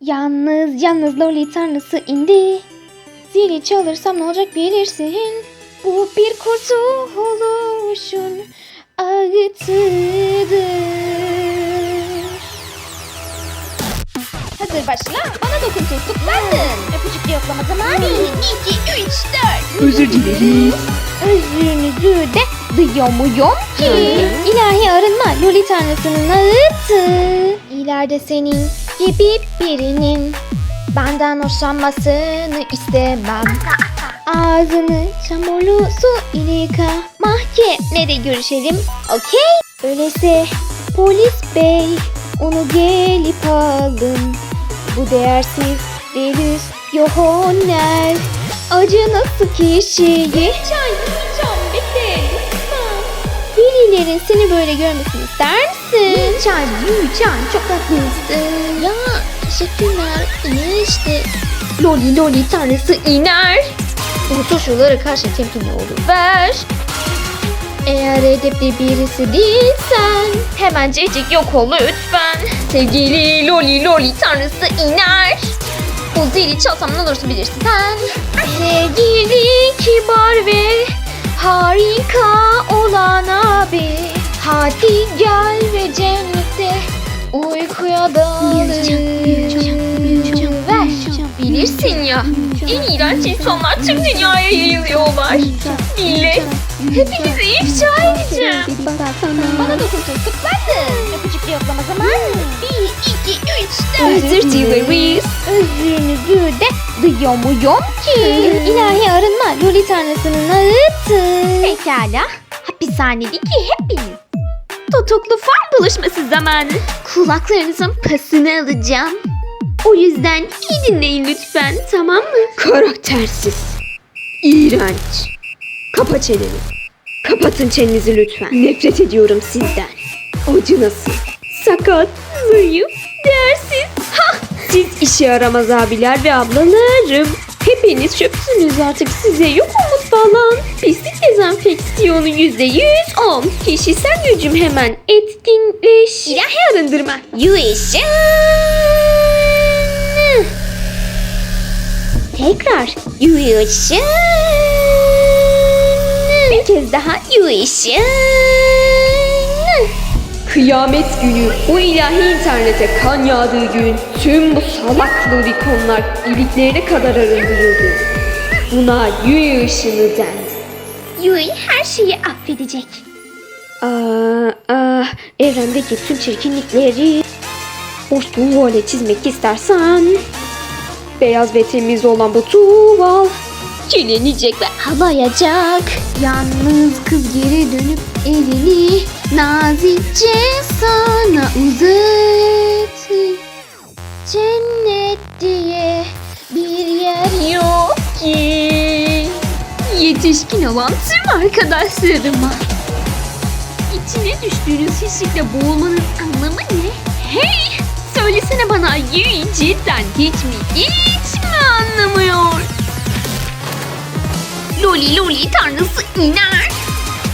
Yalnız yalnız Loli tanrısı indi. Zili çalırsam ne olacak bilirsin. Bu bir kurtuluşun ağıtıdır. Hazır başla. Bana dokun tutuklandın. Öpücük yoklama zamanı. 1, 2, 3, 4. Özür dileriz. Özrünüzü de duyuyor muyum ki? İlahi arınma Loli tanrısının ağıtı. İleride senin gibi birinin benden hoşlanmasını istemem. Ağzını çamurlu su ile yıka. Mahkemede görüşelim. Okey. Öyleyse polis bey onu gelip alın. Bu değersiz virüs yohoner. Acı nasıl kişiyi? Çay, çam, bekle. Birilerin seni böyle görmesini ister misin? Çay, çay, çok tatlısın. Ya, teşekkürler. İyi işte. Loli loli tanrısı iner. Bu suçlulara karşı temkinli olur. Ver. Eğer edepli birisi değilsen hemencecik yok ol lütfen. Sevgili Loli Loli tanrısı iner. Bu zili çalsam ne olursa bilirsin sen. Sevgili kibar ve harika olan abi. Hadi gel Ver. Bilirsin ya. En iğrenç insanlar tüm dünyaya yayılıyorlar. Millet. Hepinizi ifşa edeceğim. Bana dokun tutuklandın. Öpücük yoklama zamanı. Bir, iki, üç, dört. Özür dileriz. Özrünüzü de duyuyor muyum ki? İlahi arınma Loli tanrısının ağıtı. Pekala. Hapishanedeki hepiniz. Tutuklu fan buluşması zamanı. Kulaklarınızın pasını alacağım. O yüzden iyi dinleyin lütfen tamam mı? Karaktersiz. İğrenç. Kapa çeneni. Kapatın çenenizi lütfen. Nefret ediyorum sizden. Acınası. Sakat. Zayıf. Değersiz. Ha! Siz işe yaramaz abiler ve ablalarım. Hepiniz çöpsünüz artık size yok umut falan. Pislik dezenfeksiyonu yüzde yüz on. Kişisel gücüm hemen etkinleş. İlahi arındırma. Yuişin. Tekrar yuişin. Bir kez daha yuişin. Kıyamet günü o ilahi internete kan yağdığı gün tüm bu salak lorikonlar iliklerine kadar arındırıldı. Buna yü ışını dendi. Yui her şeyi affedecek. Aa, aa, evrendeki tüm çirkinlikleri boş tuvale çizmek istersen beyaz ve temiz olan bu tuval kirlenecek ve Havlayacak. Yalnız kız geri dönüp elini nazikçe sana uzattı. Yetişkin olan tüm arkadaşlarıma içine düştüğünüz hiçlikle boğulmanın anlamı ne? Hey! Söylesene bana Yui cidden hiç mi hiç mi anlamıyor? Loli Loli tanrısı iner.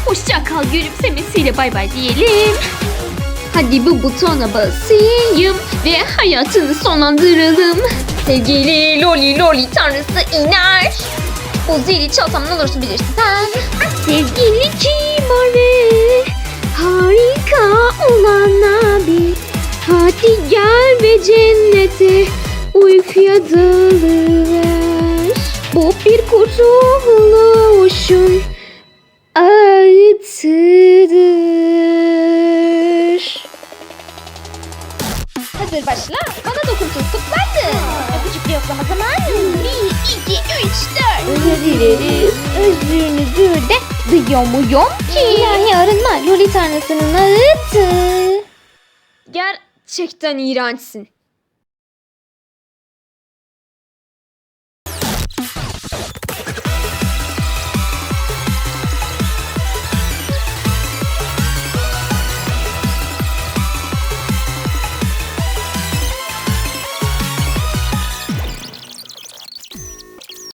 Hoşça kal gülümsemesiyle bay bay diyelim. Hadi bu butona basayım ve hayatını sonlandıralım. Sevgili Loli Loli tanrısı iner. O zili çalsam ne olursa bilirsin sen. Sevgili kibar ve harika olan abi. Hadi gel ve cennete uykuya dalıver. Bu bir kurtuluşun ağıtıdır. Hazır başla. Bana dokun tutuklandın. Öpücük yoklama zamanı. Bir, iki, üç, dört. Özür dileriz. Özrünüzü de duyuyor muyum ki? İlahi arınma Loli tanrısının ağıtı. Gerçekten iğrençsin.